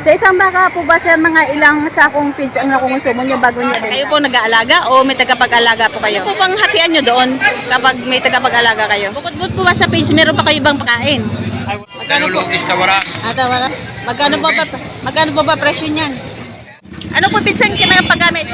Sa isang baka po ba sir, mga ilang sakong feeds ang nakukonsumo niyo bago niya benta? Kayo po nag-aalaga o may tagapag-alaga po kayo? Ano po bang hatian nyo doon kapag may tagapag-alaga kayo? Bukod-bukod po ba sa page, meron pa kayo ibang pakain? Magkano po? Ata, wala. Magkano po ba, magkano po ba presyo niyan? Ano po pizza ang kinapagamit?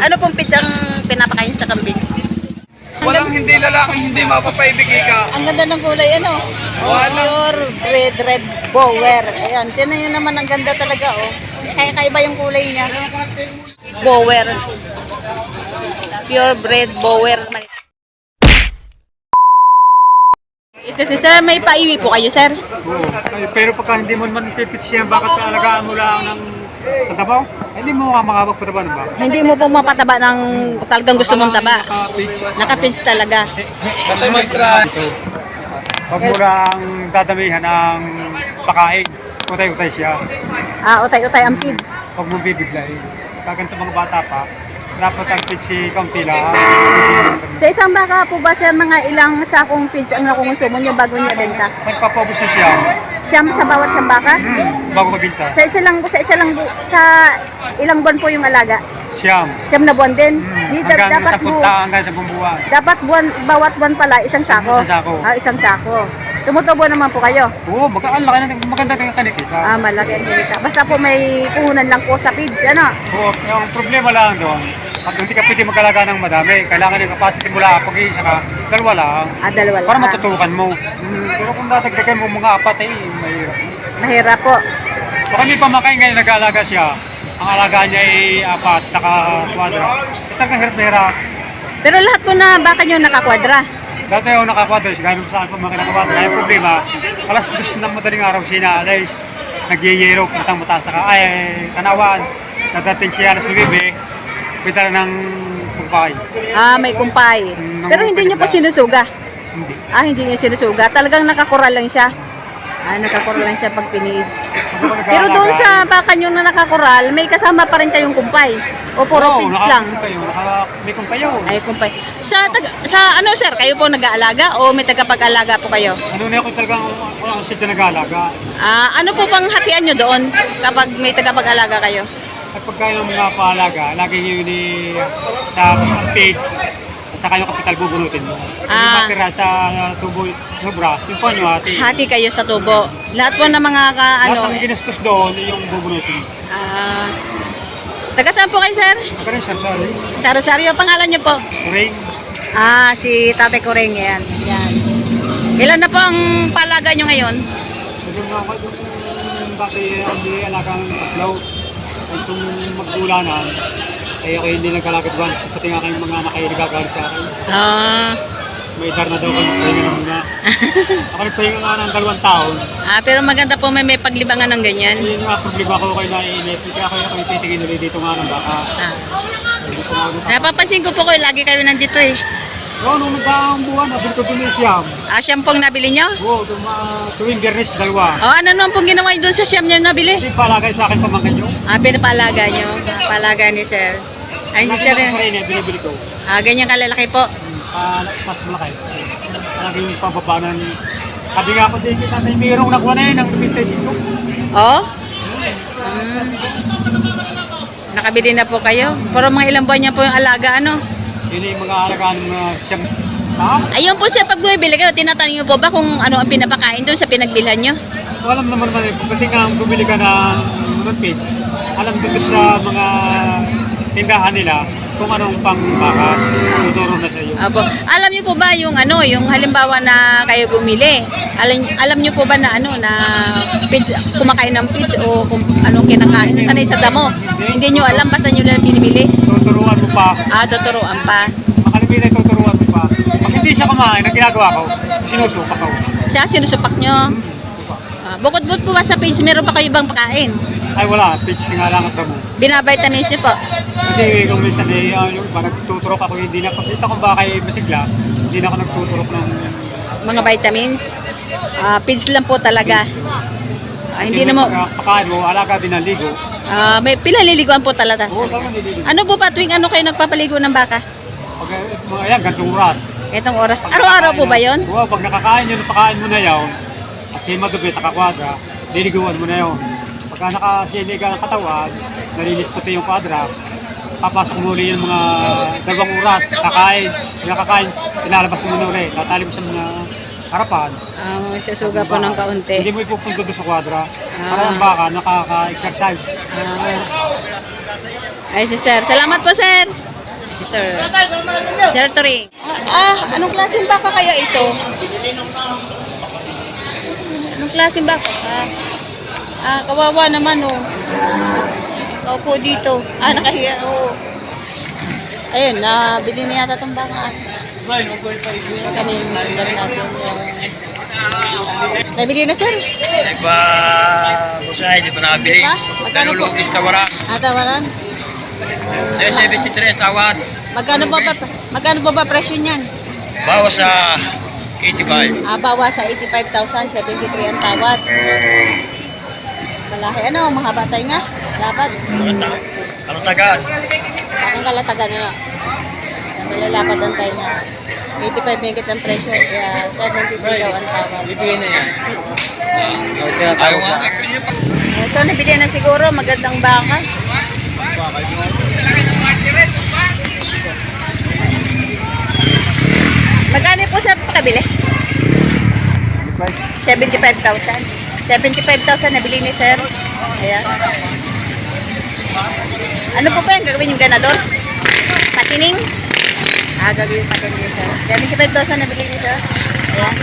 Ano pong pizza ang pinapakain sa kambing? Walang hindi lalaking hindi mapapaibig ka. Ang ganda ng kulay, ano? Wala. Pure red, red bower. Ayan, tinan nyo naman, ang ganda talaga, oh. Kaya kaiba yung kulay niya. Bower. Pure red bower. Ito si sir, may paiwi po kayo, sir. Oo. Pero pagka hindi mo naman pipits yan, bakit alagaan mo lang ng sa? Eh, Hindi mo ka makapagpataba ng baka. Hindi mo po mapataba ng talagang gusto mong taba. Naka-pitch. Nakapins talaga. Huwag mo lang dadamihan ng pakain. Utay-utay siya. Ah, utay-utay ang pids. Huwag mo bibiglayin. Kaganto mga bata pa, dapat ang pitch si kaunti lang. Sa isang baka po ba sir, mga ilang sakong feeds ang nakukonsumo niyo bago niya benta? Magpapabos na siya. Siyam sa bawat siyang baka? Hmm, bago mabinta. Sa isa lang sa isa lang bu- sa ilang buwan po yung alaga? Siyam. Siyam na buwan din. Hmm, Di, da- hanggang dapat sa bu, punta, hanggang sa bumbuwan. dapat buwan bawat buwan pala isang sako. Isang sako. Ah, isang sako. Tumutubo naman po kayo. Oo, magka, ang laki na, maganda ng kanikita. Ah, malaki ang kita. Basta po may puhunan lang po sa feeds, ano? Oo, yung problema lang doon, pag hindi ka pwede mag-alaga ng madami, kailangan yung capacity mo lang, pag isa ka, dalawa lang, Ah, dalawa lang. para matutukan mo. Mm, pero kung dadagdagan mo mga apat, eh, mahirap. Mahirap po. Baka may pamakain ngayon nag-aalaga siya, ang alaga niya ay apat, naka-kwadra. Ito ang hirap na hirap. Pero lahat po na baka nyo nakakwadra. Dati ako naka-kwadra, siguro sa saan ko mga naka-kwadra. Ay, problema, alas dos ng madaling araw siya na alis, nagyayero, putang mata sa ka, ay, kanawaan, nadating siya alas 9, pita ng pagpakain. Ah, may kumpay. Mm, Pero hindi nyo po sinusuga. Hindi. Ah, hindi nyo sinusuga. Talagang nakakural lang siya. Ah, nakakural lang siya pag pinage. Pero doon sa baka nyo na nakakural, may kasama pa rin kayong kumpay. O puro Oo, naka- lang. Kayo, naka, may kung kayo. Ay, kumpay. Sa, tag, sa ano sir, kayo po nag-aalaga o may tagapag-alaga po kayo? Ano na ako talagang ako ang sit na nag-aalaga. Ah, ano po bang hatian nyo doon kapag may tagapag-alaga kayo? At pagka yung mga paalaga, lagi nyo yun eh, sa page at saka yung kapital bubunutin mo. Yung Ah. matira sa tubo, sobra, yung pa nyo ate. Hati kayo sa tubo. Lahat po ng mga ka, ano, Lahat ng ginastos doon, yung bubunutin. ah, taga saan po kayo sir? Ako rin, sir, sorry. Sa Rosario, pangalan niyo po? Ring, Ah, si Tate Kureng, yan. yan. Ilan na po ang palaga nyo ngayon? mga kayo yung dati ang di alagang float. Kung magkulanan, ay ako hindi nagkalagat buwan. Pati nga kayong mga kayo nagagalit sa akin. Ah, May dar na daw kayo, pahinga na muna. ako nagpahinga nga ng dalawang taon. ah, pero maganda po may, may paglibangan ng ganyan. Yun nga problema ko kayo naiinip. Kayo ako titingin ulit dito nga ng baka. Ah. Napapansin ko po kayo, lagi kayo nandito eh. Oo, nung nagdaang buwan, nabili ko din siyam. Ah, siyam pong nabili nyo? Oo, tum- ah, tuwing biyernes, dalawa. Oh, ano naman pong ginawa nyo doon sa siyam nyo nabili? Hindi palagay sa akin pamangkin nyo. Ah, pinapalaga nyo. Palaga ni sir. Ay, si sir, Lagi ako rin eh, binibili ko. ah, ganyan kalalaki po. Ah, mas malaki. Lagi yung pababanan. Sabi nga ako din kita, may mayroong nakuha na yun ng 25. Oh? Hmm. Nakabili na po kayo. Pero mga ilang buwan niya po yung alaga, ano? Yun yung mga alagaan ng uh, siyam. Ha? Ayun po siya, pag bumibili kayo, tinatanong niyo po ba kung ano ang pinapakain doon sa pinagbilhan nyo? Alam naman naman eh, kasi nga bumili ka ng page, alam dito sa mga tindahan nila kung anong pang baka tuturo na sa. Apo. Alam niyo po ba yung ano, yung halimbawa na kayo bumili? Alam, alam niyo po ba na ano, na pitch, kumakain ng pitch o kung anong kinakain? Sanay sa damo. Hindi niyo alam, basta niyo lang binibili. Tuturuan mo pa, Ah, tuturuan pa. makalibili tuturuan mo pa. Pag hindi siya kumain, ang ginagawa ko, sinusupak ako. Siya, sinusupak niyo. Ah, bukod-bukod po ba sa page, meron pa kayo ibang pakain? Ay wala, pitch nga lang at damo. Binavitamins niyo po. Hindi, kung minsan eh, uh, yung iba, nagtuturok ako, hindi na, kasi kung baka ay masigla, hindi na ako nagtuturok ng Mga vitamins. Ah, page lang po talaga. Ah, hindi na mo, Pagkakain mo, alaga din ang ligo. ah, may pinaliliguan po talaga. Oo, talaga nililigo. Ano po ba tuwing ano kayo nagpapaligo ng baka? Pag eh, mga yan, gantong oras. Itong oras. Araw-araw po ba yon? Oo, pag nakakain yun, napakain mo na yun, at siya magabi, nakakwadra, liliguan mo na yun. Pag Pagka nakasili ka ng katawan, nalinis puti yung kwadra, papasok mo ulit yung mga dalawang oras, kakain, nakakain, ilalabas mo muna ulit, tatali mo sa mga harapan. Ah, may susuga pa ng kaunti. Hindi mo ipupunta doon sa kwadra. Ah. Para yung baka, nakaka-exercise. Ay, si sir. Salamat po, sir. Si sir. Sir Turing. Ah, anong klaseng baka kaya ito? Anong klaseng baka? Ah, ah kawawa naman, oh. Opo dito. Ah, nakahiya, oh. Ayun, nabili na yata itong baka. Kanin, vlog natin yung... Nabili na, sir? Iba, busay, dito nabili. Di ba? Magkano po? Nalulugis tawaran. Ah, tawaran. 73 tawad. Magkano po ba, magkano po ba presyo niyan? Bawas sa 85. Ah, bawas sa 85,000, 73 ang tawad. Malaki ano, mahaba tayo nga. Lapad. Ano tagaan? Akong kalatagan ano. Malalapad ang tayo nga. 85 megit ang presyo, kaya 73 daw ang tawad. Ayaw nga. Ito, nabili na siguro, magandang baka. Magkano po sa pakabili? 75,000. 75,000 nabili ni sir. Ayan. Ano po ba yung gagawin yung ganador? Patining? Ah, gagawin yung patining ni sir. 75,000 nabili ni sir. Ayan.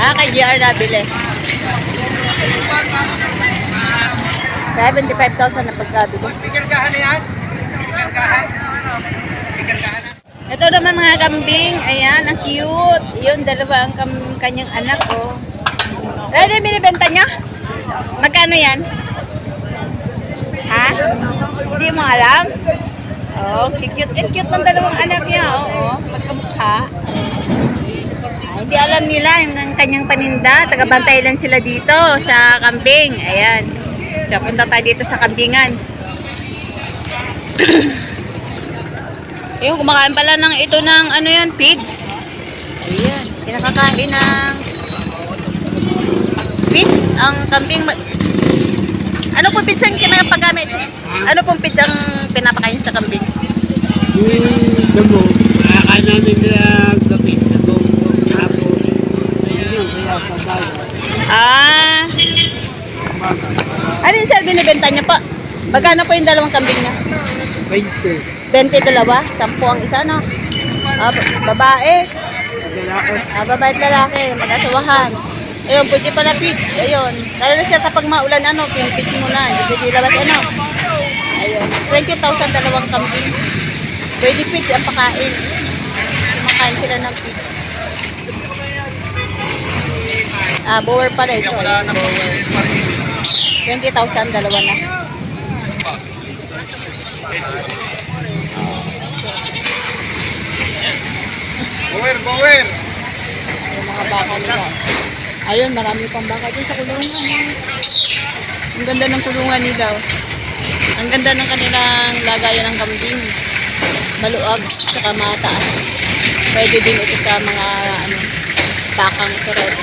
Ah, kay GR nabili. 75,000 na pagkabili. Ito naman mga kambing. Ayan, ang cute. Yun, dalawa ang kanyang anak, oh. Dahil binibenta niya? Magkano yan? Ha? Hindi mo alam? Oh, cute. And cute ng dalawang anak niya, oo. Magkamukha. Ay, hindi alam nila ng kanyang paninda. Tagabantay lang sila dito sa kambing. Ayan. So, punta tayo dito sa kambingan. Yung kumakain pala ng ito ng ano yan, pigs. Ayan. Pinakakain ng pigs ang kambing. Ano pong pigs ang kinapagamit? Ano pong pigs ang pinapakain sa kambing? Yung damo, kakain namin nila gabi, damo, tapos, yun, kaya sa bago. Ah. Ano yung sir binibenta niya po? Magkano po yung dalawang kambing niya? 20. 22, 10 ang isa, no? Ah, ba- babae. Ah, babae at lalaki, mag-asawahan. Ayun, pwede pala pitch. Ayun. Lalo na sir kapag maulan, ano, pinipitch mo na. Hindi pwede ilabas, ano. Ayun. 20,000 dalawang kambing. Pwede pitch ang pakain. Kumakain sila ng pitch. Ah, bower pala ito. Ayun, bower. 20,000 dalawa na. Gower, gower. Yung mga baka nila. Ayun, marami pang baka dun sa kulungan. Ang ganda ng kulungan nila. oh. Ang ganda ng kanilang lagayan ng kambing. Maluag, saka mataas. Pwede din ito sa mga ano, bakang turod.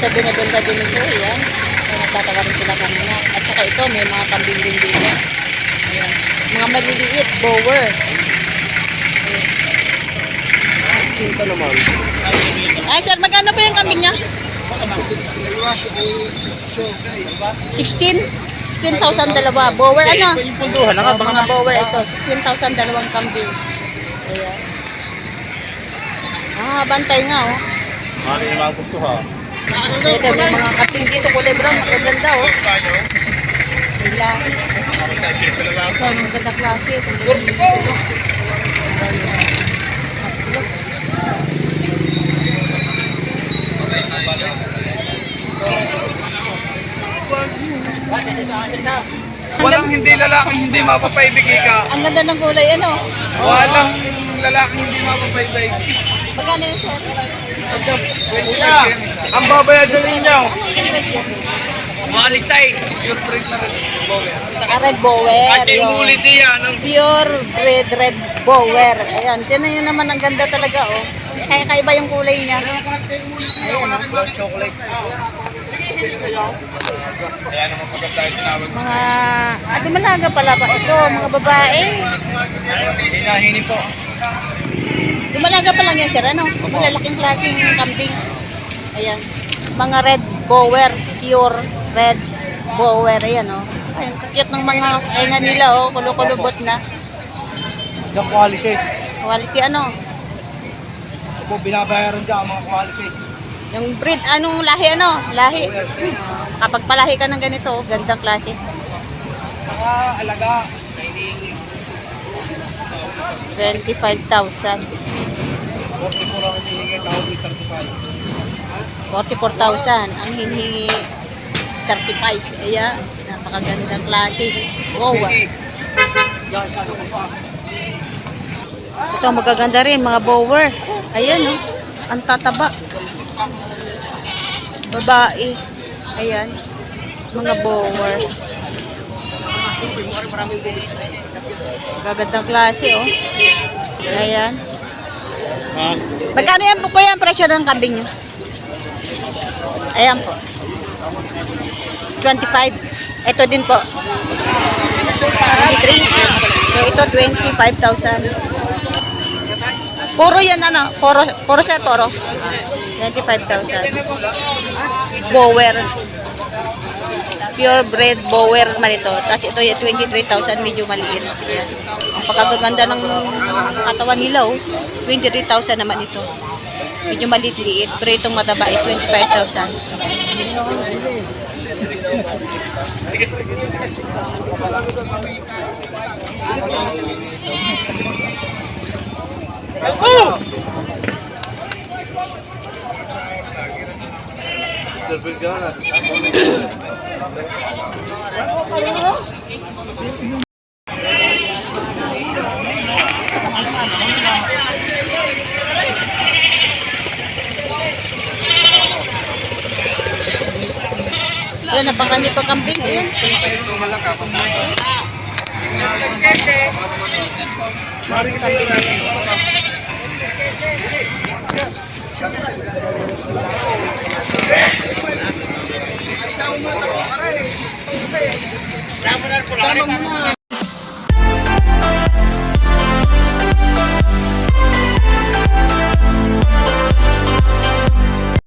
Sa binibenta din ito, yan. So, nagtatawa rin sila kanina. At saka ito, may mga kambing din dito. Ayan. Mga maliliit, bower. Ay, sir, magkano po yung kambing niya? 16? 16,000 dalawa. Bower, ano? Yung punduhan lang, Oh, mga bower ito. 16,000 dalawang kambing. Ayan. Ah, bantay nga, oh. Mali naman gusto ha. Ito, may mga kambing dito. Kulay brown, magaganda, oh. Wala. Ito, maganda klase. Walang hindi lalaking hindi mapapaibig ka. Ang ganda ng kulay, ano? Walang lalaking hindi mapapaibig. Magkano yun, sir? Ang babayad na ninyo. Yung red? Malitay. Pure breed na rin. Gower. Ah, red bower. At yung yun. ulit niya. Anong Pure red red bower. Ayan, tinan nyo naman ang ganda talaga, oh. Kaya kaiba yung kulay niya. Ayan, oh. chocolate. Kaya naman pagkat tayo tinawag. Mga, ah, dumalaga pala ba ito, mga babae. Hinahini po. Dumalaga pa lang yan, sir, ano? Malalaking klaseng kambing. Ayan. Mga red bower, pure red bower. Ayan, oh. Ayan, cute ng mga tenga nila, oh. Kulukulubot na. Yung quality. Quality, ano? Po, binabayaran dyan ang mga quality. Yung breed, anong lahi, ano? Lahi. Kapag palahi ka ng ganito, gandang klase. Saka alaga. 25,000. 40 po lang hinihingi, tawag yung certified. 44,000 ang hinihingi 35 ayan napakagandang klase wow ah. ito magaganda rin mga bower ayan oh ang tataba babae ayan mga bower magagandang klase oh ayan magkano yan po kuya ang presyo ng kambing nyo Ayan po. 25. Ito din po. 23. So ito 25,000. Puro yan ano, puro, puro sir, puro. 25,000. Bower. Pure breed bower man ito. Tapos ito yung 23,000, medyo maliit. Ayan. Ang pagkaganda ng katawan nila, oh. 23,000 naman ito. Medyo maliit-liit. Pero itong mataba ay 25,000. Ayan, napakami pa kambing. Ayan. Kaya ba? Ay Tama na po lang.